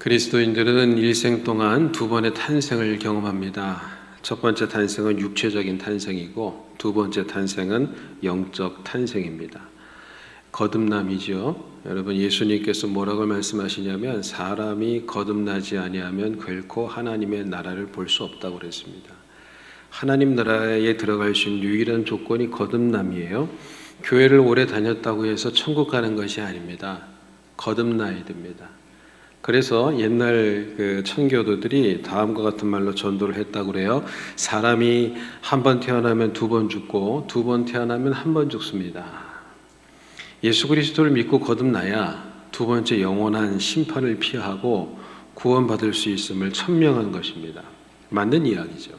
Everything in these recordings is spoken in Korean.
그리스도인들은 일생 동안 두 번의 탄생을 경험합니다. 첫 번째 탄생은 육체적인 탄생이고 두 번째 탄생은 영적 탄생입니다. 거듭남이죠. 여러분 예수님께서 뭐라고 말씀하시냐면 사람이 거듭나지 아니하면 결코 하나님의 나라를 볼 수 없다고 그랬습니다. 하나님 나라에 들어갈 수 있는 유일한 조건이 거듭남이에요. 교회를 오래 다녔다고 해서 천국 가는 것이 아닙니다. 거듭나야 됩니다. 그래서 옛날 그 청교도들이 다음과 같은 말로 전도를 했다고 그래요. 사람이 한 번 태어나면 두 번 죽고 두 번 태어나면 한 번 죽습니다. 예수 그리스도를 믿고 거듭나야 두 번째 영원한 심판을 피하고 구원받을 수 있음을 천명한 것입니다. 맞는 이야기죠.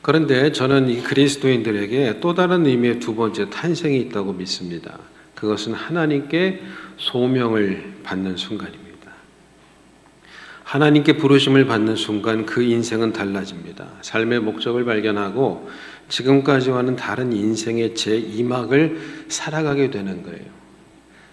그런데 저는 이 그리스도인들에게 또 다른 의미의 두 번째 탄생이 있다고 믿습니다. 그것은 하나님께 소명을 받는 순간입니다. 하나님께 부르심을 받는 순간 그 인생은 달라집니다. 삶의 목적을 발견하고 지금까지와는 다른 인생의 제2막을 살아가게 되는 거예요.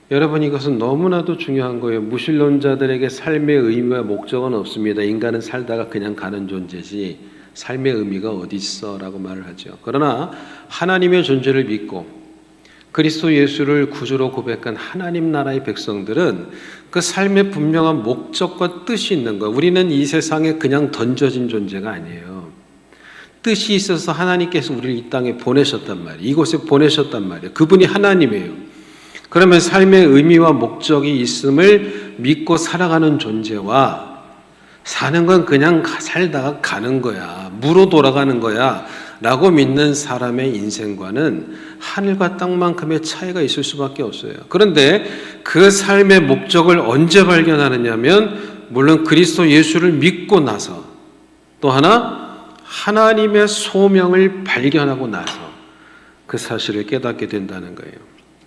여러분 이것은 너무나도 중요한 거예요. 무신론자들에게 삶의 의미와 목적은 없습니다. 인간은 살다가 그냥 가는 존재지 삶의 의미가 어디 있어라고 말을 하죠. 그러나 하나님의 존재를 믿고 그리스도 예수를 구주로 고백한 하나님 나라의 백성들은 그 삶의 분명한 목적과 뜻이 있는 거. 우리는 이 세상에 그냥 던져진 존재가 아니에요. 뜻이 있어서 하나님께서 우리를 이 땅에 보내셨단 말이에요. 이곳에 보내셨단 말이에요. 그분이 하나님이에요. 그러면 삶의 의미와 목적이 있음을 믿고 살아가는 존재와 사는 건 그냥 살다가 가는 거야. 무로 돌아가는 거야. 라고 믿는 사람의 인생과는 하늘과 땅만큼의 차이가 있을 수밖에 없어요. 그런데 그 삶의 목적을 언제 발견하느냐면 물론 그리스도 예수를 믿고 나서 또 하나 하나님의 소명을 발견하고 나서 그 사실을 깨닫게 된다는 거예요.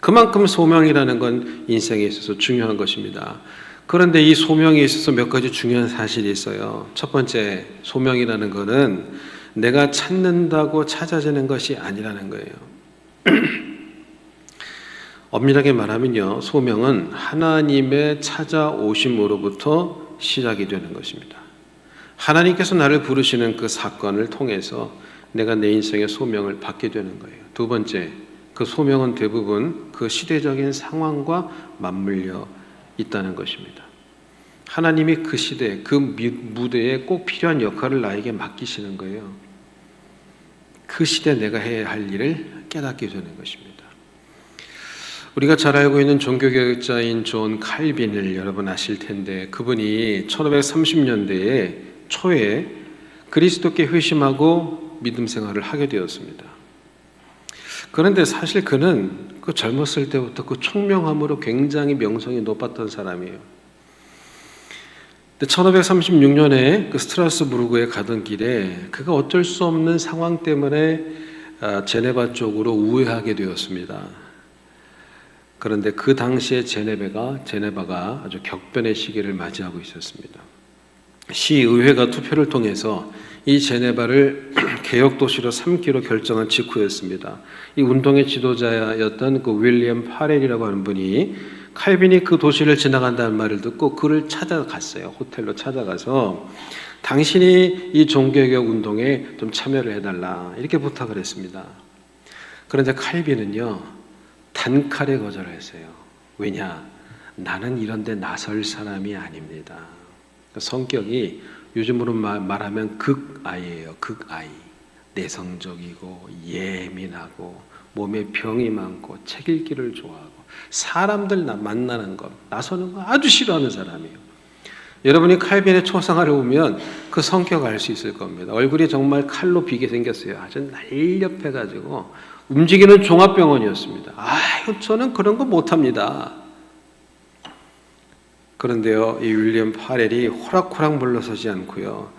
그만큼 소명이라는 건 인생에 있어서 중요한 것입니다. 그런데 이 소명에 있어서 몇 가지 중요한 사실이 있어요. 첫 번째 소명이라는 것은 내가 찾는다고 찾아지는 것이 아니라는 거예요. 엄밀하게 말하면요, 소명은 하나님의 찾아오심으로부터 시작이 되는 것입니다. 하나님께서 나를 부르시는 그 사건을 통해서 내가 내 인생의 소명을 받게 되는 거예요. 두 번째, 그 소명은 대부분 그 시대적인 상황과 맞물려 있다는 것입니다. 하나님이 그 시대, 그 무대에 꼭 필요한 역할을 나에게 맡기시는 거예요. 그 시대 내가 해야 할 일을 깨닫게 되는 것입니다. 우리가 잘 알고 있는 종교개혁자인 존 칼빈을 여러분 아실 텐데 그분이 1530년대에 초에 그리스도께 회심하고 믿음 생활을 하게 되었습니다. 그런데 사실 그는 그 젊었을 때부터 그 총명함으로 굉장히 명성이 높았던 사람이에요. 1536년에 그 스트라스부르크에 가던 길에 그가 어쩔 수 없는 상황 때문에 아, 제네바 쪽으로 우회하게 되었습니다. 그런데 그 당시에 제네바가 제네바가 아주 격변의 시기를 맞이하고 있었습니다. 시의회가 투표를 통해서 이 제네바를 개혁 도시로 삼기로 결정한 직후였습니다. 이 운동의 지도자였던 그 윌리엄 파렐이라고 하는 분이 칼빈이 그 도시를 지나간다는 말을 듣고 그를 찾아갔어요. 호텔로 찾아가서 당신이 이 종교개혁 운동에 좀 참여를 해달라 이렇게 부탁을 했습니다. 그런데 칼빈은요 단칼에 거절했어요. 왜냐? 나는 이런데 나설 사람이 아닙니다. 성격이 요즘으로 말하면 극아이예요. 극아이. 내성적이고 예민하고 몸에 병이 많고 책 읽기를 좋아하고 사람들 만나는 것, 나서는 거 아주 싫어하는 사람이에요. 여러분이 칼빈의 초상화를 보면 그 성격 알 수 있을 겁니다. 얼굴이 정말 칼로 비게 생겼어요. 아주 날렵해가지고 움직이는 종합병원이었습니다. 아, 저는 그런 거 못합니다. 그런데요, 이 윌리엄 파렐이 호락호락 물러서지 않고요.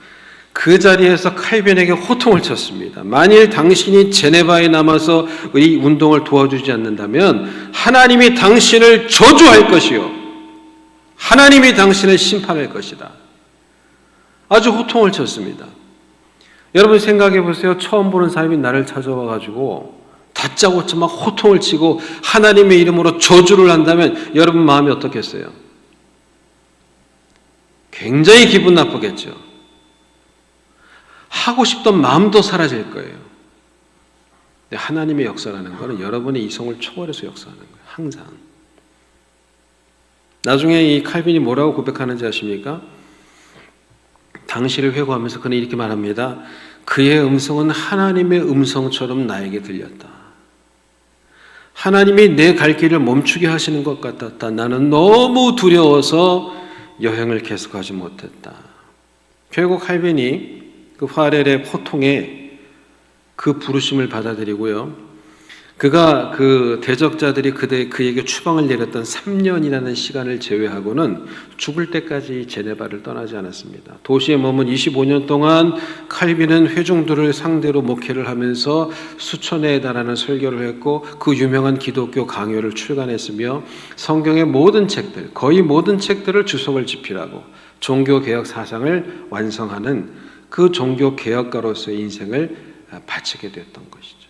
그 자리에서 칼빈에게 호통을 쳤습니다. 만일 당신이 제네바에 남아서 이 운동을 도와주지 않는다면 하나님이 당신을 저주할 것이요. 하나님이 당신을 심판할 것이다. 아주 호통을 쳤습니다. 여러분 생각해 보세요. 처음 보는 사람이 나를 찾아와 가지고 다짜고짜 막 호통을 치고 하나님의 이름으로 저주를 한다면 여러분 마음이 어떻겠어요? 굉장히 기분 나쁘겠죠. 하고 싶던 마음도 사라질 거예요. 하나님의 역사라는 것은 여러분의 이성을 초월해서 역사하는 거예요. 항상. 나중에 이 칼빈이 뭐라고 고백하는지 아십니까? 당시를 회고하면서 그는 이렇게 말합니다. 그의 음성은 하나님의 음성처럼 나에게 들렸다. 하나님이 내 갈 길을 멈추게 하시는 것 같았다. 나는 너무 두려워서 여행을 계속하지 못했다. 결국 칼빈이 그 화렐의 포통에 그 부르심을 받아들이고요. 그가 그 대적자들이 그대 그에게 추방을 내렸던 3년이라는 시간을 제외하고는 죽을 때까지 제네바를 떠나지 않았습니다. 도시에 머문 25년 동안 칼빈은 회중들을 상대로 목회를 하면서 수천회에 달하는 설교를 했고 그 유명한 기독교 강요를 출간했으며 성경의 모든 책들, 거의 모든 책들을 주석을 집필하고 종교 개혁 사상을 완성하는 그 종교 개혁가로서의 인생을 바치게 되었던 것이죠.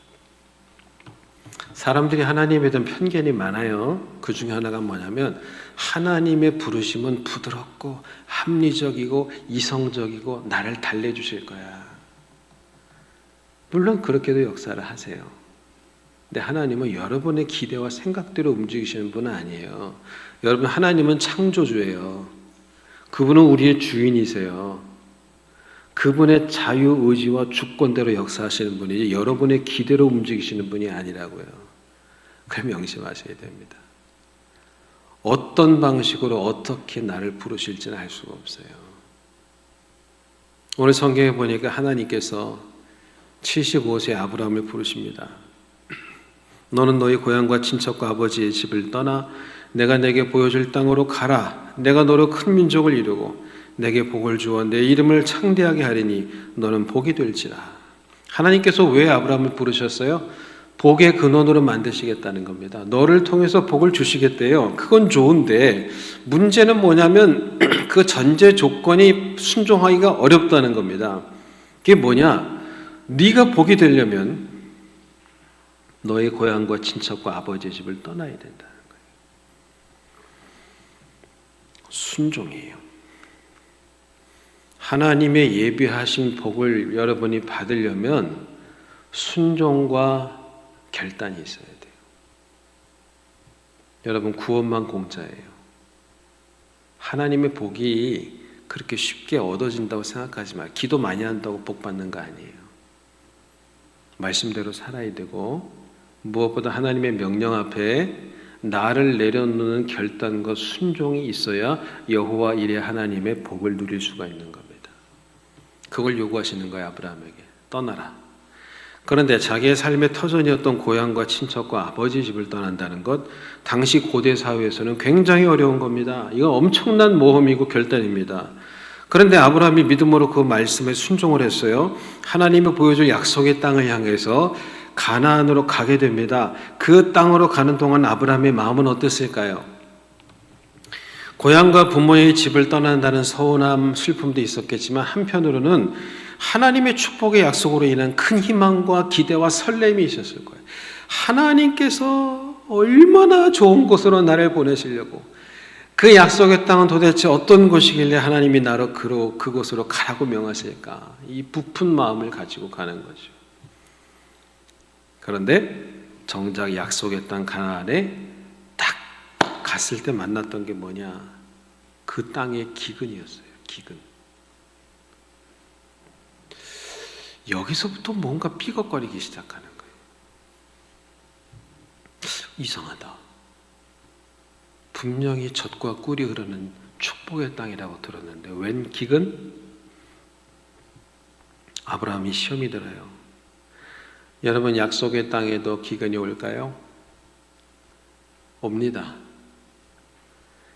사람들이 하나님에 대한 편견이 많아요. 그 중에 하나가 뭐냐면 하나님의 부르심은 부드럽고 합리적이고 이성적이고 나를 달래주실 거야. 물론 그렇게도 역사를 하세요. 근데 하나님은 여러분의 기대와 생각대로 움직이시는 분은 아니에요. 여러분 하나님은 창조주예요. 그분은 우리의 주인이세요. 그분의 자유 의지와 주권대로 역사하시는 분이지 여러분의 기대로 움직이시는 분이 아니라고요. 그걸 명심하셔야 됩니다. 어떤 방식으로 어떻게 나를 부르실지는 알 수가 없어요. 오늘 성경에 보니까 하나님께서 75세 아브라함을 부르십니다. 너는 너희 고향과 친척과 아버지의 집을 떠나 내가 내게 보여줄 땅으로 가라. 내가 너로 큰 민족을 이루고 내게 복을 주어 내 이름을 창대하게 하리니 너는 복이 될지라. 하나님께서 왜 아브라함을 부르셨어요? 복의 근원으로 만드시겠다는 겁니다. 너를 통해서 복을 주시겠대요. 그건 좋은데 문제는 뭐냐면 그 전제 조건이 순종하기가 어렵다는 겁니다. 그게 뭐냐? 네가 복이 되려면 너의 고향과 친척과 아버지의 집을 떠나야 된다는 거예요. 순종이에요. 하나님의 예비하신 복을 여러분이 받으려면 순종과 결단이 있어야 돼요. 여러분 구원만 공짜예요. 하나님의 복이 그렇게 쉽게 얻어진다고 생각하지 마. 기도 많이 한다고 복 받는 거 아니에요. 말씀대로 살아야 되고 무엇보다 하나님의 명령 앞에 나를 내려놓는 결단과 순종이 있어야 여호와 이레 하나님의 복을 누릴 수가 있는 겁니다. 그걸 요구하시는 거예요 아브라함에게 떠나라. 그런데 자기의 삶의 터전이었던 고향과 친척과 아버지 집을 떠난다는 것, 당시 고대 사회에서는 굉장히 어려운 겁니다. 이거 엄청난 모험이고 결단입니다. 그런데 아브라함이 믿음으로 그 말씀에 순종을 했어요. 하나님이 보여줄 약속의 땅을 향해서 가나안으로 가게 됩니다. 그 땅으로 가는 동안 아브라함의 마음은 어땠을까요? 고향과 부모의 집을 떠난다는 서운함, 슬픔도 있었겠지만 한편으로는 하나님의 축복의 약속으로 인한 큰 희망과 기대와 설렘이 있었을 거예요. 하나님께서 얼마나 좋은 곳으로 나를 보내시려고 그 약속의 땅은 도대체 어떤 곳이길래 하나님이 나로 그곳으로 가라고 명하실까? 이 부푼 마음을 가지고 가는 거죠. 그런데 정작 약속의 땅 가나안에 딱 갔을 때 만났던 게 뭐냐? 그 땅의 기근이었어요. 기근. 여기서부터 뭔가 삐걱거리기 시작하는 거예요. 이상하다. 분명히 젖과 꿀이 흐르는 축복의 땅이라고 들었는데 웬 기근? 아브라함이 시험이 들어요. 여러분 약속의 땅에도 기근이 올까요? 옵니다.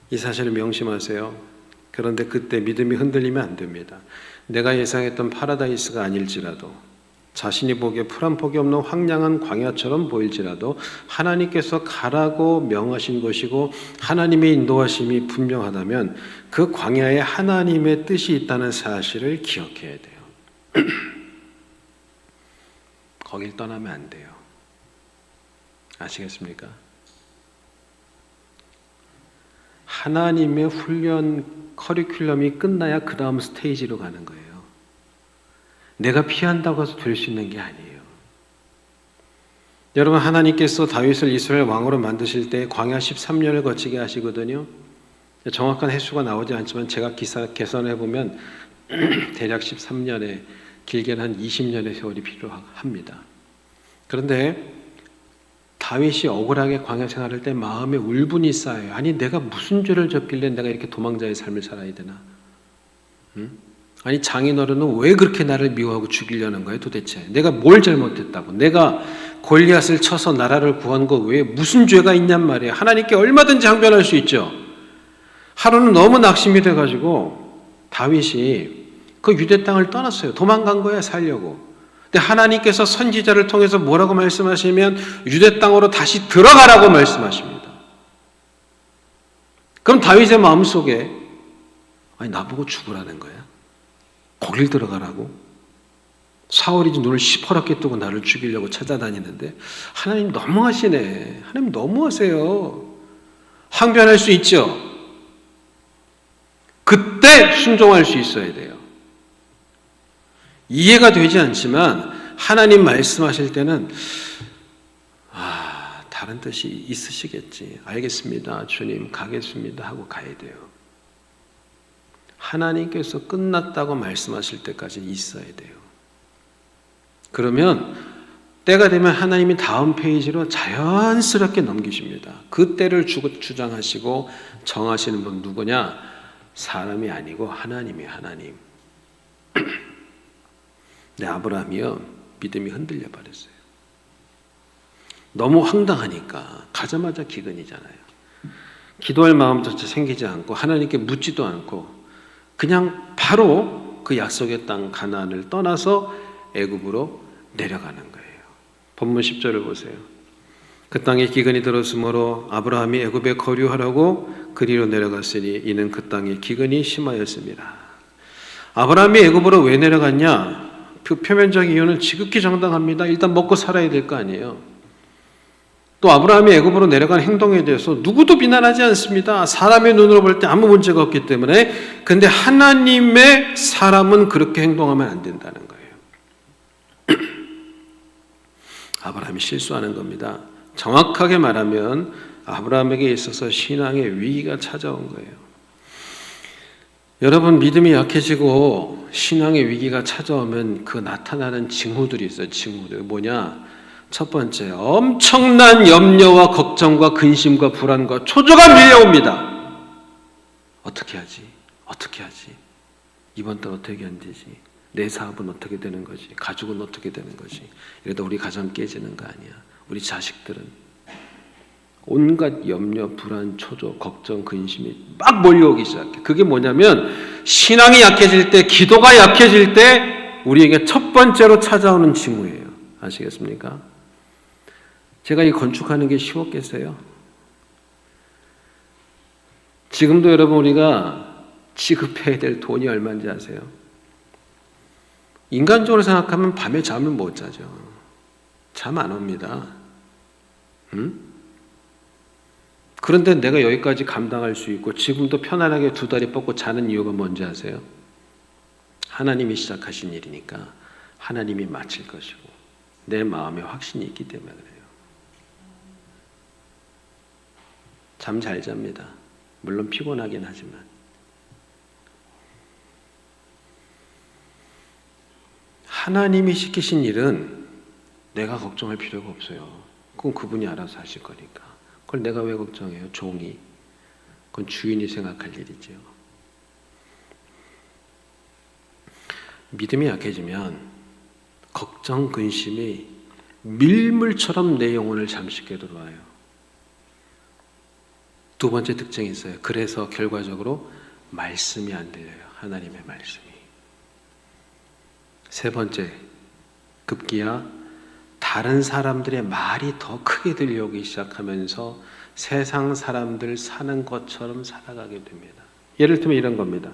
이 사실을 명심하세요. 그런데 그때 믿음이 흔들리면 안 됩니다. 내가 예상했던 파라다이스가 아닐지라도 자신이 보기에 풀한 폭이 없는 황량한 광야처럼 보일지라도 하나님께서 가라고 명하신 것이고 하나님의 인도하심이 분명하다면 그 광야에 하나님의 뜻이 있다는 사실을 기억해야 돼요. 거길 떠나면 안 돼요. 아시겠습니까? 하나님의 훈련 커리큘럼이 끝나야 그 다음 스테이지로 가는 거예요. 내가 피한다고 해서 될 수 있는 게 아니에요. 여러분 하나님께서 다윗을 이스라엘 왕으로 만드실 때 광야 13년을 거치게 하시거든요. 정확한 횟수가 나오지 않지만 제가 기사 계산해 보면 대략 13년에 길게는 한 20년의 세월이 필요합니다. 그런데 다윗이 억울하게 광야 생활할 때 마음에 울분이 쌓여요. 아니 내가 무슨 죄를 졌길래 내가 이렇게 도망자의 삶을 살아야 되나? 응? 아니 장인어른은 왜 그렇게 나를 미워하고 죽이려는 거예요 도대체? 내가 뭘 잘못했다고? 내가 골리앗을 쳐서 나라를 구한 거 외에 무슨 죄가 있냔 말이에요. 하나님께 얼마든지 항변할 수 있죠. 하루는 너무 낙심이 돼가지고 다윗이 그 유대 땅을 떠났어요. 도망간 거야 살려고. 근데 하나님께서 선지자를 통해서 뭐라고 말씀하시면 유대 땅으로 다시 들어가라고 말씀하십니다. 그럼 다윗의 마음 속에 아니 나보고 죽으라는 거야. 거길 들어가라고. 사울이 눈을 시퍼렇게 뜨고 나를 죽이려고 찾아다니는데 하나님 너무하시네. 하나님 너무하세요. 항변할 수 있죠. 그때 순종할 수 있어야 돼요. 이해가 되지 않지만 하나님 말씀하실 때는 아, 다른 뜻이 있으시겠지. 알겠습니다. 주님 가겠습니다 하고 가야 돼요. 하나님께서 끝났다고 말씀하실 때까지 있어야 돼요. 그러면 때가 되면 하나님이 다음 페이지로 자연스럽게 넘기십니다. 그 때를 주장하시고 정하시는 분 누구냐? 사람이 아니고 하나님이 하나님. 네, 아브라함이요 믿음이 흔들려 버렸어요. 너무 황당하니까 가자마자 기근이잖아요. 기도할 마음조차 생기지 않고 하나님께 묻지도 않고 그냥 바로 그 약속의 땅 가나안을 떠나서 애굽으로 내려가는 거예요. 본문 10절을 보세요. 그 땅에 기근이 들었으므로 아브라함이 애굽에 거류하라고 그리로 내려갔으니 이는 그 땅에 기근이 심하였습니다. 아브라함이 애굽으로 왜 내려갔냐? 그 표면적 이유는 지극히 정당합니다. 일단 먹고 살아야 될 거 아니에요. 또 아브라함이 애굽으로 내려간 행동에 대해서 누구도 비난하지 않습니다. 사람의 눈으로 볼 때 아무 문제가 없기 때문에 근데 하나님의 사람은 그렇게 행동하면 안 된다는 거예요. 아브라함이 실수하는 겁니다. 정확하게 말하면 아브라함에게 있어서 신앙의 위기가 찾아온 거예요. 여러분 믿음이 약해지고 신앙의 위기가 찾아오면 그 나타나는 징후들이 있어요. 징후들 뭐냐? 첫 번째 엄청난 염려와 걱정과 근심과 불안과 초조가 밀려옵니다. 어떻게 하지? 어떻게 하지? 이번 달 어떻게 견디지? 내 사업은 어떻게 되는 거지? 가족은 어떻게 되는 거지? 이러다 우리 가정 깨지는 거 아니야? 우리 자식들은 온갖 염려, 불안, 초조, 걱정, 근심이 막 몰려오기 시작해. 그게 뭐냐면 신앙이 약해질 때, 기도가 약해질 때 우리에게 첫 번째로 찾아오는 징후예요. 아시겠습니까? 제가 이 건축하는 게 쉬웠겠어요? 지금도 여러분 우리가 지급해야 될 돈이 얼마인지 아세요? 인간적으로 생각하면 밤에 잠을 못 자죠. 잠 안 옵니다. 응? 그런데 내가 여기까지 감당할 수 있고 지금도 편안하게 두 다리 뻗고 자는 이유가 뭔지 아세요? 하나님이 시작하신 일이니까 하나님이 마칠 것이고 내 마음에 확신이 있기 때문에 그래요. 잠 잘 잡니다. 물론 피곤하긴 하지만. 하나님이 시키신 일은 내가 걱정할 필요가 없어요. 그건 그분이 알아서 하실 거니까. 그걸 내가 왜 걱정해요? 종이. 그건 주인이 생각할 일이죠. 믿음이 약해지면 걱정, 근심이 밀물처럼 내 영혼을 잠식해 들어와요. 두 번째 특징이 있어요. 그래서 결과적으로 말씀이 안 들려요. 하나님의 말씀이. 세 번째, 급기야 다른 사람들의 말이 더 크게 들려오기 시작하면서 세상 사람들 사는 것처럼 살아가게 됩니다. 예를 들면 이런 겁니다.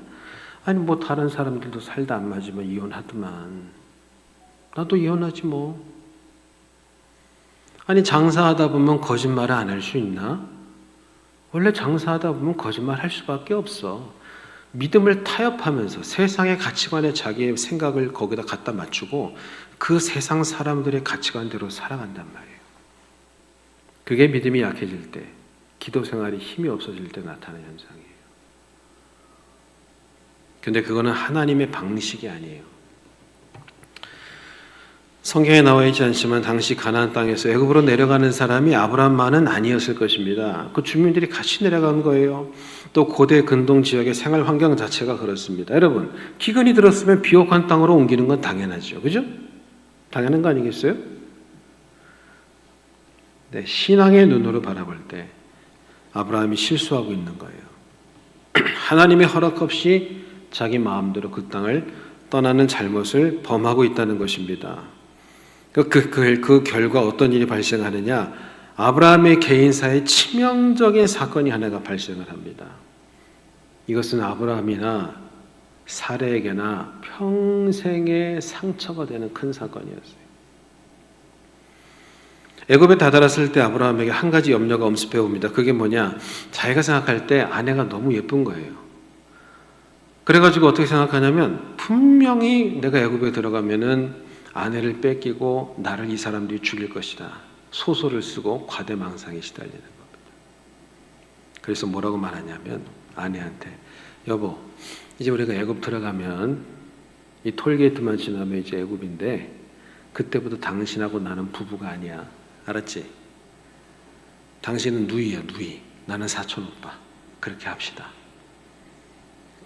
아니 뭐 다른 사람들도 살다 안 맞으면 이혼하더만 나도 이혼하지 뭐. 아니 장사하다 보면 거짓말을 안 할 수 있나? 원래 장사하다 보면 거짓말 할 수밖에 없어. 믿음을 타협하면서 세상의 가치관에 자기의 생각을 거기다 갖다 맞추고 그 세상 사람들의 가치관대로 살아간단 말이에요. 그게 믿음이 약해질 때, 기도 생활이 힘이 없어질 때 나타나는 현상이에요. 근데 그거는 하나님의 방식이 아니에요. 성경에 나와 있지 않지만 당시 가나안 땅에서 애굽으로 내려가는 사람이 아브라함만은 아니었을 것입니다. 그 주민들이 같이 내려간 거예요. 또 고대 근동 지역의 생활 환경 자체가 그렇습니다. 여러분, 기근이 들었으면 비옥한 땅으로 옮기는 건 당연하죠. 그죠? 당연한 거 아니겠어요? 네, 신앙의 눈으로 바라볼 때 아브라함이 실수하고 있는 거예요. 하나님의 허락 없이 자기 마음대로 그 땅을 떠나는 잘못을 범하고 있다는 것입니다. 그, 그, 그, 그 결과 어떤 일이 발생하느냐? 아브라함의 개인사에 치명적인 사건이 하나가 발생을 합니다. 이것은 아브라함이나 사례에게나 평생의 상처가 되는 큰 사건이었어요. 애굽에 다다랐을 때 아브라함에게 한 가지 염려가 엄습해 옵니다. 그게 뭐냐? 자기가 생각할 때 아내가 너무 예쁜 거예요. 그래가지고 어떻게 생각하냐면 분명히 내가 애굽에 들어가면은 아내를 뺏기고 나를 이 사람들이 죽일 것이다. 소설을 쓰고 과대망상에 시달리는 겁니다. 그래서 뭐라고 말하냐면 아내한테 여보 이제 우리가 애굽 들어가면 이 톨게이트만 지나면 이제 애굽인데 그때부터 당신하고 나는 부부가 아니야. 알았지? 당신은 누이야 누이. 나는 사촌 오빠. 그렇게 합시다.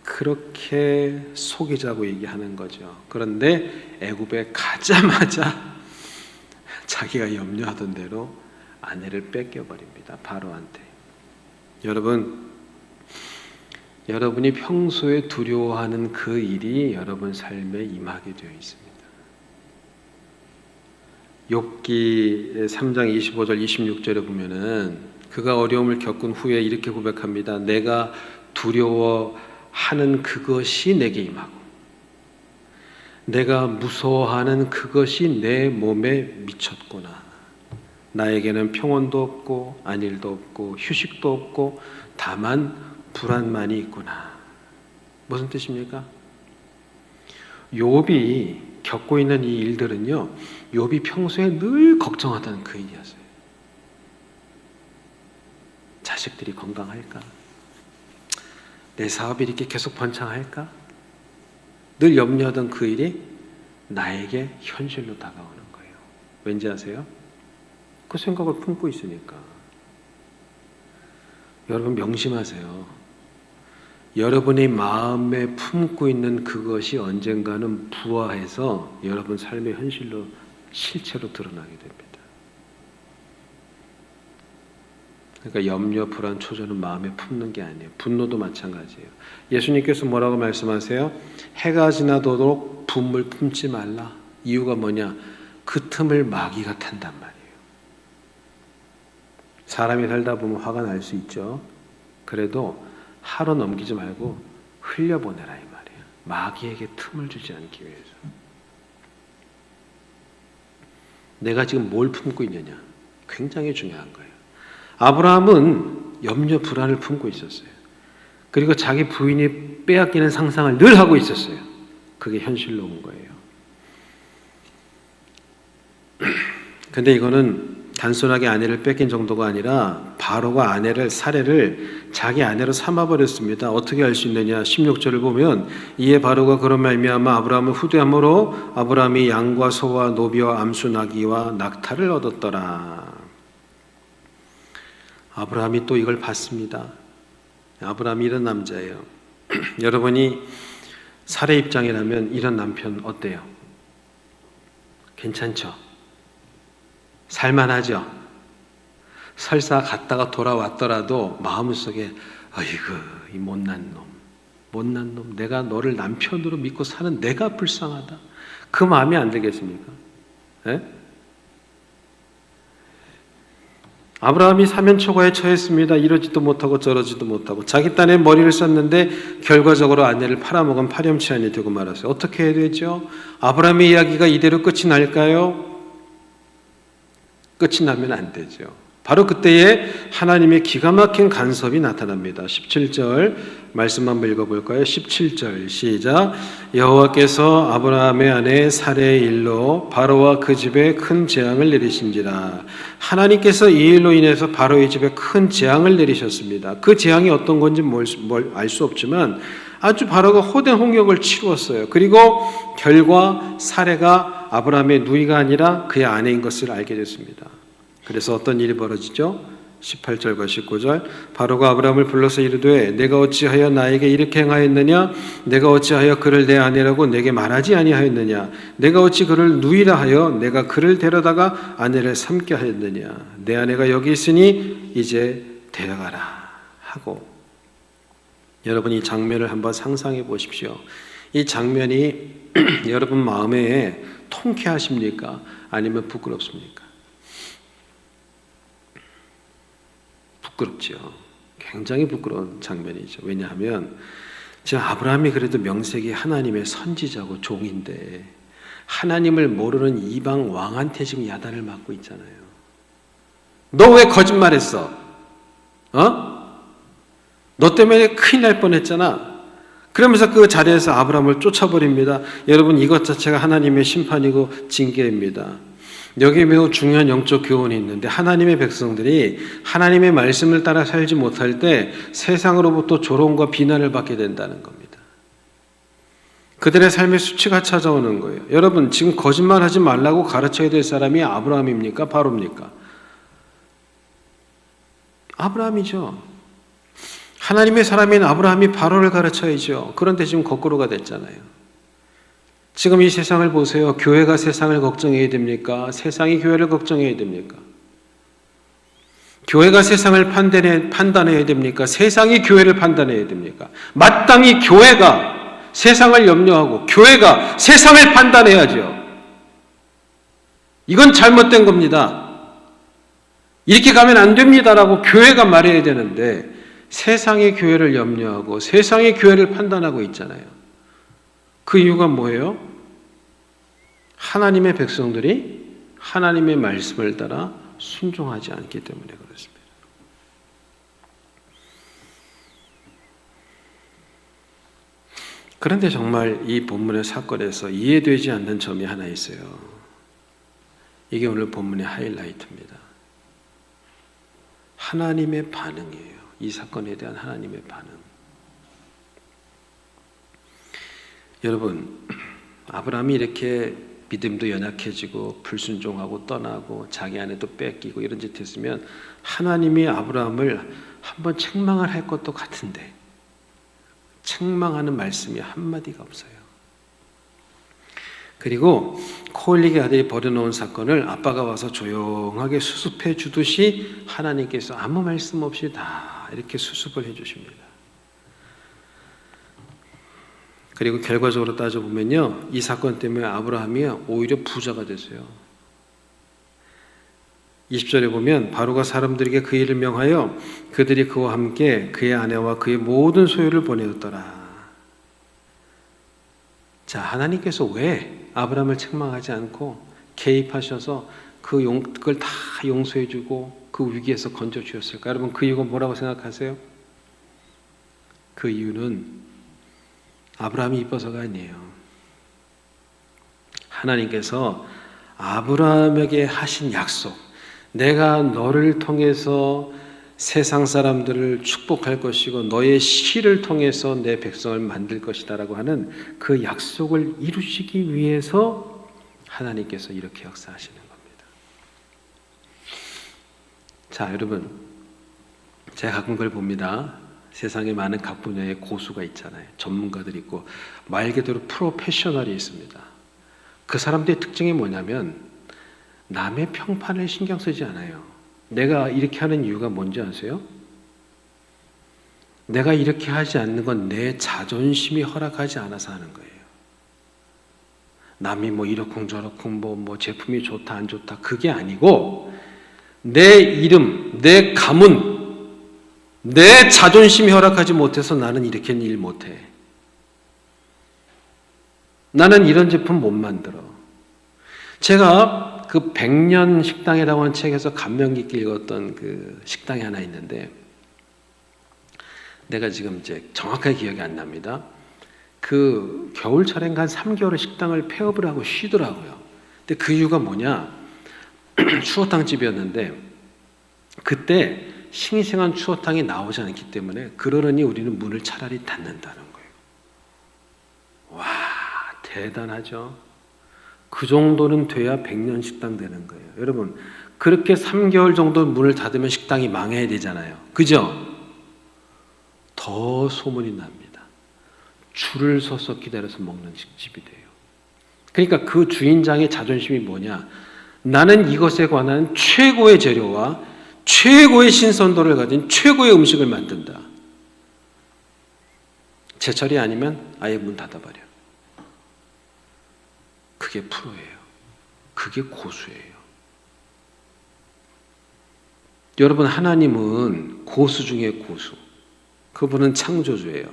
그렇게 속이자고 얘기하는 거죠. 그런데 애굽에 가자마자 자기가 염려하던 대로 아내를 뺏겨 버립니다. 바로한테. 여러분 여러분이 평소에 두려워하는 그 일이 여러분 삶에 임하게 되어 있습니다. 욥기 3장 25절 26절에 보면은 그가 어려움을 겪은 후에 이렇게 고백합니다. 내가 두려워하는 그것이 내게 임하고 내가 무서워하는 그것이 내 몸에 미쳤구나. 나에게는 평온도 없고 안일도 없고 휴식도 없고 다만 불안만이 있구나. 무슨 뜻입니까? 욥이 겪고 있는 이 일들은요. 욥이 평소에 늘 걱정하던 그 일이었어요. 자식들이 건강할까? 내 사업이 이렇게 계속 번창할까? 늘 염려하던 그 일이 나에게 현실로 다가오는 거예요. 왠지 아세요? 그 생각을 품고 있으니까. 여러분 명심하세요. 여러분의 마음에 품고 있는 그것이 언젠가는 부화해서 여러분 삶의 현실로 실체로 드러나게 됩니다. 그러니까 염려, 불안, 초조는 마음에 품는 게 아니에요. 분노도 마찬가지예요. 예수님께서 뭐라고 말씀하세요? 해가 지나도록 분물 품지 말라. 이유가 뭐냐? 그 틈을 마귀가 탄단 말이에요. 사람이 살다 보면 화가 날 수 있죠. 그래도 하루 넘기지 말고 흘려보내라 이 말이에요. 마귀에게 틈을 주지 않기 위해서. 내가 지금 뭘 품고 있느냐? 굉장히 중요한 거예요. 아브라함은 염려 불안을 품고 있었어요. 그리고 자기 부인이 빼앗기는 상상을 늘 하고 있었어요. 그게 현실로 온 거예요. 근데 이거는 단순하게 아내를 뺏긴 정도가 아니라 바로가 아내를 살해를 자기 아내로 삼아 버렸습니다. 어떻게 알 수 있느냐? 16절을 보면 이에 바로가 그런 말미암아 아브라함을 후대함으로 아브라함이 양과 소와 노비와 암수 나귀와 낙타를 얻었더라. 아브라함이 또 이걸 봤습니다. 아브라함이 이런 남자예요. 여러분이 살해 입장이라면 이런 남편 어때요? 괜찮죠? 살만하죠? 설사 갔다가 돌아왔더라도 마음속에 아이고 이 못난 놈 못난 놈 내가 너를 남편으로 믿고 사는 내가 불쌍하다 그 마음이 안 되겠습니까? 예? 아브라함이 사면초가에 처했습니다. 이러지도 못하고 저러지도 못하고 자기 딴에 머리를 썼는데 결과적으로 아내를 팔아먹은 파렴치한이 되고 말았어요. 어떻게 해야 되죠? 아브라함의 이야기가 이대로 끝이 날까요? 끝이 나면 안 되죠. 바로 그때에 하나님의 기가 막힌 간섭이 나타납니다. 17절 말씀 한번 읽어볼까요? 17절 시작 여호와께서 아브라함의 아내 사레의 일로 바로와 그 집에 큰 재앙을 내리신지라 하나님께서 이 일로 인해서 바로의 집에 큰 재앙을 내리셨습니다. 그 재앙이 어떤 건지 알 수 없지만 아주 바로가 호된 홍역을 치루었어요. 그리고 결과 사례가 아브라함의 누이가 아니라 그의 아내인 것을 알게 됐습니다. 그래서 어떤 일이 벌어지죠? 18절과 19절 바로가 아브라함을 불러서 이르되 내가 어찌하여 나에게 이렇게 행하였느냐 내가 어찌하여 그를 내 아내라고 내게 말하지 아니하였느냐 내가 어찌 그를 누이라 하여 내가 그를 데려다가 아내를 삼게 하였느냐 내 아내가 여기 있으니 이제 데려가라 하고 여러분 이 장면을 한번 상상해 보십시오. 이 장면이 여러분 마음에 통쾌하십니까? 아니면 부끄럽습니까? 부끄럽죠. 굉장히 부끄러운 장면이죠. 왜냐하면 지금 아브라함이 그래도 명색이 하나님의 선지자고 종인데 하나님을 모르는 이방 왕한테 지금 야단을 맞고 있잖아요. 너 왜 거짓말했어? 어? 너 때문에 큰일 날 뻔했잖아. 그러면서 그 자리에서 아브라함을 쫓아버립니다. 여러분 이것 자체가 하나님의 심판이고 징계입니다. 여기에 매우 중요한 영적 교훈이 있는데 하나님의 백성들이 하나님의 말씀을 따라 살지 못할 때 세상으로부터 조롱과 비난을 받게 된다는 겁니다. 그들의 삶의 수치가 찾아오는 거예요. 여러분 지금 거짓말 하지 말라고 가르쳐야 될 사람이 아브라함입니까? 바로입니까? 아브라함이죠. 하나님의 사람인 아브라함이 바로를 가르쳐야죠. 그런데 지금 거꾸로가 됐잖아요. 지금 이 세상을 보세요. 교회가 세상을 걱정해야 됩니까? 세상이 교회를 걱정해야 됩니까? 교회가 세상을 판단해, 판단해야 됩니까? 세상이 교회를 판단해야 됩니까? 마땅히 교회가 세상을 염려하고 교회가 세상을 판단해야죠. 이건 잘못된 겁니다. 이렇게 가면 안 됩니다라고 교회가 말해야 되는데 세상의 교회를 염려하고 세상의 교회를 판단하고 있잖아요. 그 이유가 뭐예요? 하나님의 백성들이 하나님의 말씀을 따라 순종하지 않기 때문에 그렇습니다. 그런데 정말 이 본문의 사건에서 이해되지 않는 점이 하나 있어요. 이게 오늘 본문의 하이라이트입니다. 하나님의 반응이에요. 이 사건에 대한 하나님의 반응. 여러분, 아브라함이 이렇게 믿음도 연약해지고 불순종하고 떠나고 자기 아내도 뺏기고 이런 짓 했으면 하나님이 아브라함을 한번 책망을 할 것도 같은데 책망하는 말씀이 한마디가 없어요. 그리고 코올리게 아들이 버려놓은 사건을 아빠가 와서 조용하게 수습해 주듯이 하나님께서 아무 말씀 없이 다 이렇게 수습을 해 주십니다. 그리고 결과적으로 따져보면요. 이 사건 때문에 아브라함이 오히려 부자가 됐어요. 20절에 보면 바로가 사람들에게 그 일을 명하여 그들이 그와 함께 그의 아내와 그의 모든 소유를 보내었더라. 자, 하나님께서 왜 아브라함을 책망하지 않고 개입하셔서 그 용, 그걸 다 용서해 주고 그 위기에서 건져 주셨을까? 여러분 그 이유가 뭐라고 생각하세요? 그 이유는 아브라함이 이뻐서가 아니에요. 하나님께서 아브라함에게 하신 약속, 내가 너를 통해서 세상 사람들을 축복할 것이고 너의 씨를 통해서 내 백성을 만들 것이다라고 하는 그 약속을 이루시기 위해서 하나님께서 이렇게 역사하시는 겁니다. 자, 여러분. 제가 가끔 그걸 봅니다. 세상에 많은 각 분야의 고수가 있잖아요. 전문가들이 있고 말 그대로 프로페셔널이 있습니다. 그 사람들의 특징이 뭐냐면 남의 평판을 신경 쓰지 않아요. 내가 이렇게 하는 이유가 뭔지 아세요? 내가 이렇게 하지 않는 건 내 자존심이 허락하지 않아서 하는 거예요. 남이 뭐 이렇쿵 저렇쿵 뭐, 뭐 제품이 좋다 안 좋다 그게 아니고 내 이름, 내 가문, 내 자존심이 허락하지 못해서 나는 이렇게 일 못해. 나는 이런 제품 못 만들어. 제가 그 백년 식당이라고 하는 책에서 감명 깊게 읽었던 그 식당이 하나 있는데 내가 지금 이제 정확하게 기억이 안 납니다. 그 겨울철엔 한 3개월을 식당을 폐업을 하고 쉬더라고요. 근데 그 이유가 뭐냐? 추어탕 집이었는데 그때 싱싱한 추어탕이 나오지 않기 때문에 그러려니 우리는 문을 차라리 닫는다는 거예요. 와 대단하죠. 그 정도는 돼야 백년 식당 되는 거예요. 여러분 그렇게 3개월 정도 문을 닫으면 식당이 망해야 되잖아요. 그죠? 더 소문이 납니다. 줄을 서서 기다려서 먹는 집이 돼요. 그러니까 그 주인장의 자존심이 뭐냐? 나는 이것에 관한 최고의 재료와 최고의 신선도를 가진 최고의 음식을 만든다. 제철이 아니면 아예 문 닫아버려. 그게 프로예요. 그게 고수예요. 여러분, 하나님은 고수 중에 고수. 그분은 창조주예요.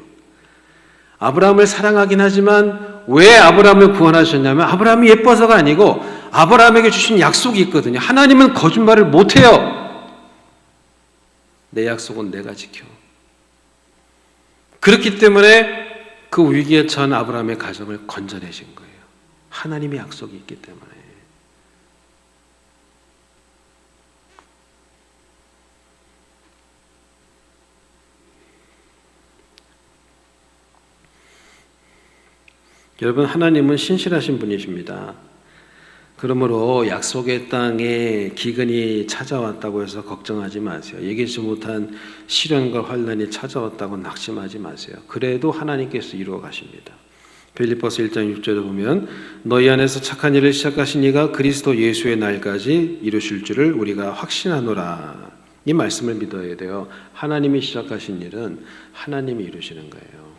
아브라함을 사랑하긴 하지만 왜 아브라함을 구원하셨냐면 아브라함이 예뻐서가 아니고 아브라함에게 주신 약속이 있거든요. 하나님은 거짓말을 못해요. 내 약속은 내가 지켜. 그렇기 때문에 그 위기에 처한 아브라함의 가정을 건져내신 거예요. 하나님의 약속이 있기 때문에. 여러분, 하나님은 신실하신 분이십니다. 그러므로 약속의 땅에 기근이 찾아왔다고 해서 걱정하지 마세요. 예기치 못한 시련과 환란이 찾아왔다고 낙심하지 마세요. 그래도 하나님께서 이루어 가십니다. 빌립보서 1장 6절에 보면 너희 안에서 착한 일을 시작하신 이가 그리스도 예수의 날까지 이루실 줄을 우리가 확신하노라. 이 말씀을 믿어야 돼요. 하나님이 시작하신 일은 하나님이 이루시는 거예요.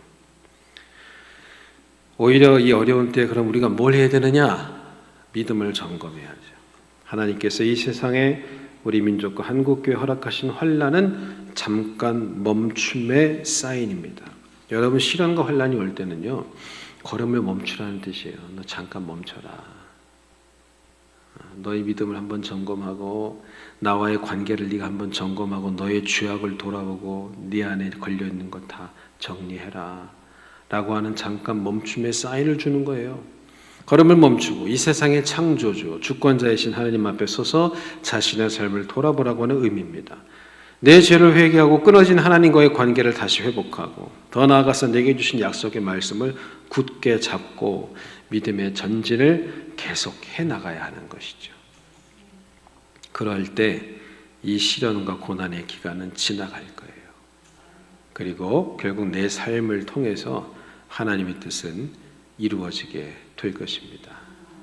오히려 이 어려운 때 그럼 우리가 뭘 해야 되느냐? 믿음을 점검해야죠. 하나님께서 이 세상에 우리 민족과 한국교회 허락하신 환란은 잠깐 멈춤의 사인입니다. 여러분 시련과 환란이 올 때는요. 걸음을 멈추라는 뜻이에요. 너 잠깐 멈춰라. 너의 믿음을 한번 점검하고 나와의 관계를 네가 한번 점검하고 너의 죄악을 돌아보고 네 안에 걸려 있는 것 다 정리해라. 라고 하는 잠깐 멈춤의 사인을 주는 거예요. 걸음을 멈추고 이 세상의 창조주, 주권자이신 하나님 앞에 서서 자신의 삶을 돌아보라고 하는 의미입니다. 내 죄를 회개하고 끊어진 하나님과의 관계를 다시 회복하고 더 나아가서 내게 주신 약속의 말씀을 굳게 잡고 믿음의 전진을 계속 해 나가야 하는 것이죠. 그럴 때 이 시련과 고난의 기간은 지나갈 거예요. 그리고 결국 내 삶을 통해서 하나님의 뜻은 이루어지게 될 것입니다.